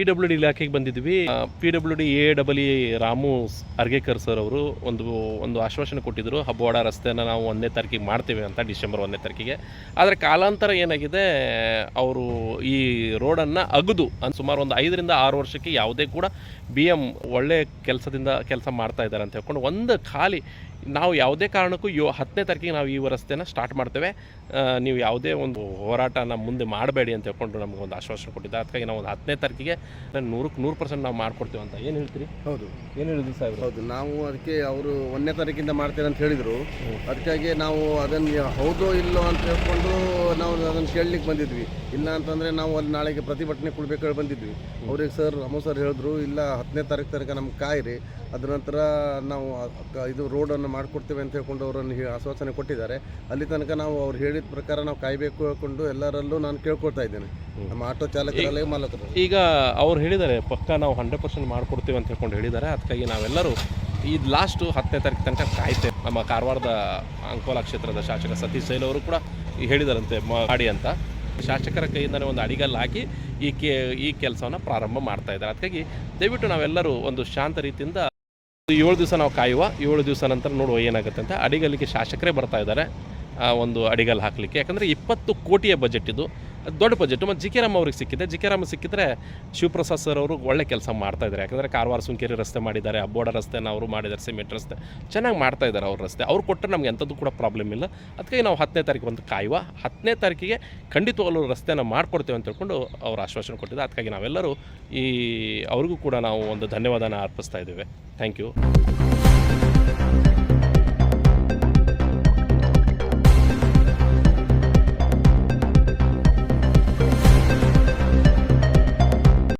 P W D ಇಲಾಖೆಗೆ ಬಂದಿದ್ವಿ. P W D A double E Ramu Argekar sir ಅವರು ಒಂದು ಒಂದು ಆಶ್ವಾಸನೆ ಕೊಟ್ಟಿದ್ದರು ಹಬ್ಬವಾಡ ರಸ್ತೆಯನ್ನು ನಾವು ಒಂದನೇ ತಾರೀಕಿಗೆ ಮಾಡ್ತೇವೆ ಅಂತ ಡಿಸೆಂಬರ್ ಒಂದನೇ ತಾರೀಕಿಗೆ. ಆದರೆ ಕಾಲಾಂತರ ಏನಾಗಿದೆ, ಅವರು ಈ ರೋಡನ್ನು ಅಗದು. ಸುಮಾರು ಒಂದು ಐದರಿಂದ ಆರು ವರ್ಷಕ್ಕೆ ಯಾವುದೇ ಕೂಡ ಬಿ ಎಂ ಒಳ್ಳೆ ಕೆಲಸದಿಂದ ಕೆಲಸ ಮಾಡ್ತಾ ಇದ್ದಾರೆ ಅಂತ ಹೇಳ್ಕೊಂಡು ಒಂದು ಖಾಲಿ ನಾವು ಯಾವುದೇ ಕಾರಣಕ್ಕೂ ಯೋ ಹತ್ತನೇ ತಾರೀಕಿಗೆ ನಾವು ಈ ರಸ್ತೆನ ಸ್ಟಾರ್ಟ್ ಮಾಡ್ತೇವೆ. ನೀವು ಯಾವುದೇ ಒಂದು ಹೋರಾಟನ ಮುಂದೆ ಮಾಡಬೇಡಿ ಅಂತ ಹೇಳ್ಕೊಂಡು ನಮ್ಗೆ ಒಂದು ಆಶ್ವಾಸನೆ ಕೊಟ್ಟಿದ್ದೆ ಅದಕ್ಕಾಗಿ ನಾವು ಒಂದು ಹತ್ತನೇ ತಾರೀಕಿಗೆ ನೂರಕ್ಕೆ ನೂರು ಪರ್ಸೆಂಟ್ ನಾವು ಮಾಡ್ಕೊಡ್ತೀವಿ ಅಂತ ಏನು ಹೇಳ್ತೀರಿ? ಹೌದು. ಏನು ಹೇಳಿದ್ರಿ ಸರ್ ಹೌದು ನಾವು ಅದಕ್ಕೆ ಅವರು ಒಂದನೇ ತಾರೀಕಿಂದ ಮಾಡ್ತೇನೆ ಅಂತ ಹೇಳಿದರು. ಅದಕ್ಕಾಗಿ ನಾವು ಅದನ್ನು ಹೌದೋ ಇಲ್ಲೋ ಅಂತ ಹೇಳ್ಕೊಂಡು ನಾವು ಅದನ್ನು ಕೇಳಲಿಕ್ಕೆ ಬಂದಿದ್ವಿ. ಇಲ್ಲ ಅಂತಂದರೆ ನಾವು ಅಲ್ಲಿ ನಾಳೆಗೆ ಪ್ರತಿಭಟನೆ ಕೊಡ್ಬೇಕು ಬಂದಿದ್ವಿ. ಅವ್ರಿಗೆ ಸರ್ ಅಮ್ಮ ಸರ್ ಹೇಳಿದ್ರು ಇಲ್ಲ ಹತ್ತನೇ ತಾರೀಕು ತನಕ ನಮ್ಗೆ ಕಾಯಿರಿ. ಅದರ ನಂತರ ನಾವು ಇದು ರೋಡನ್ನು ಮಾಡಿಕೊಡ್ತೇವೆ ಅಂತ ಹೇಳ್ಕೊಂಡು ಅವರನ್ನು ಆಶ್ವಾಸನೆ ಕೊಟ್ಟಿದ್ದಾರೆ. ಅಲ್ಲಿ ತನಕ ನಾವು ಅವ್ರು ಹೇಳಿದ ಪ್ರಕಾರ ನಾವು ಕಾಯಬೇಕು ಹೇಳ್ಕೊಂಡು ಎಲ್ಲರಲ್ಲೂ ನಾನು ಕೇಳ್ಕೊಳ್ತಾ ಇದ್ದೇನೆ. ನಮ್ಮ ಆಟೋ ಚಾಲಕರಲ್ಲೇ ಮಾಲಕರು. ಈಗ ಅವ್ರು ಹೇಳಿದ್ದಾರೆ, ಪಕ್ಕ ನಾವು ಹಂಡ್ರೆಡ್ ಪರ್ಸೆಂಟ್ ಮಾಡಿಕೊಡ್ತೀವಿ ಅಂತ ಹೇಳ್ಕೊಂಡು ಹೇಳಿದ್ದಾರೆ. ಅದಕ್ಕಾಗಿ ನಾವೆಲ್ಲರೂ ಈ ಲಾಸ್ಟು ಹತ್ತನೇ ತಾರೀಕು ತನಕ ಕಾಯ್ತೇವೆ ನಮ್ಮ ಕಾರವಾರದ ಅಂಕೋಲಾ ಕ್ಷೇತ್ರದ ಶಾಸಕ ಸತೀಶ್ ಸೈಲ್ ಅವರು ಕೂಡ ಹೇಳಿದಾರಂತೆ ಮಾಡಿ ಅಂತ. ಶಾಸಕರ ಕೈಯಿಂದಲೇ ಒಂದು ಅಡಿಗಲ್ಲು ಹಾಕಿ ಈ ಕೆ ಈ ಕೆಲಸವನ್ನು ಪ್ರಾರಂಭ ಮಾಡ್ತಾ ಇದ್ದಾರೆ. ಅದಕ್ಕಾಗಿ ದಯವಿಟ್ಟು ನಾವೆಲ್ಲರೂ ಒಂದು ಶಾಂತ ರೀತಿಯಿಂದ ಏಳು ದಿವಸ ನಾವು ಕಾಯುವ, ಏಳು ದಿವಸ ನಂತರ ನೋಡುವ ಏನಾಗುತ್ತೆ ಅಂತ ಅಡಿಗಲ್ಲಿಗೆ ಶಾಸಕರೇ ಬರ್ತಾ ಇದ್ದಾರೆ. ಆ ಒಂದು ಅಡಿಗಲ್ ಹಾಕಲಿಕ್ಕೆ. ಯಾಕಂದರೆ ಇಪ್ಪತ್ತು ಕೋಟಿಯ ಬಜೆಟ್ ಇದು. ದೊಡ್ಡ ಬಜೆಟ್ ಮತ್ತು ಜಿ ಕೆ ರಾಮ್ ಅವ್ರಿಗೆ ಸಿಕ್ಕಿದೆ. ಜಿ ಕೆ ರಾಮ್ ಸಿಕ್ಕಿದ್ರೆ ಶಿವಪ್ರಸಾದ್ ಸರ್ ಅವರು ಒಳ್ಳೆ ಕೆಲಸ ಮಾಡ್ತಾ ಇದ್ದಾರೆ ಯಾಕಂದರೆ ಕಾರವಾರ ಸುಂಕೇರಿ ರಸ್ತೆ ಮಾಡಿದ್ದಾರೆ ಅಬ್ಬೋಡ ರಸ್ತೆನ ಅವರು ಮಾಡಿದ್ದಾರೆ, ಸಿಮೆಂಟ್ ರಸ್ತೆ. ಚೆನ್ನಾಗಿ ಮಾಡ್ತಾ ಇದ್ದಾರೆ ಅವ್ರ ರಸ್ತೆ. ಅವ್ರು ಕೊಟ್ಟರೆ ನಮ್ಗೆ ಎಂಥದ್ದು ಕೂಡ ಪ್ರಾಬ್ಲಮ್ ಇಲ್ಲ. ಅದಕ್ಕೆ ನಾವು ಹತ್ತನೇ ತಾರೀಕು ಒಂದು ಕಾಯುವ. ಹತ್ತನೇ ತಾರೀಕಿಗೆ ಖಂಡಿತವಾಗಲೂ ರಸ್ತೆನ ಮಾಡಿಕೊಡ್ತೇವೆ ಅಂತ ಹೇಳ್ಕೊಂಡು ಅವ್ರು ಆಶ್ವಾಸನೆ ಕೊಟ್ಟಿದ್ದಾರೆ. ಅದಕ್ಕಾಗಿ ನಾವೆಲ್ಲರೂ ಈ ಅವ್ರಿಗೂ ಕೂಡ ನಾವು ಒಂದು ಧನ್ಯವಾದನ ಅರ್ಪಿಸ್ತಾ ಇದ್ದೇವೆ. Thank you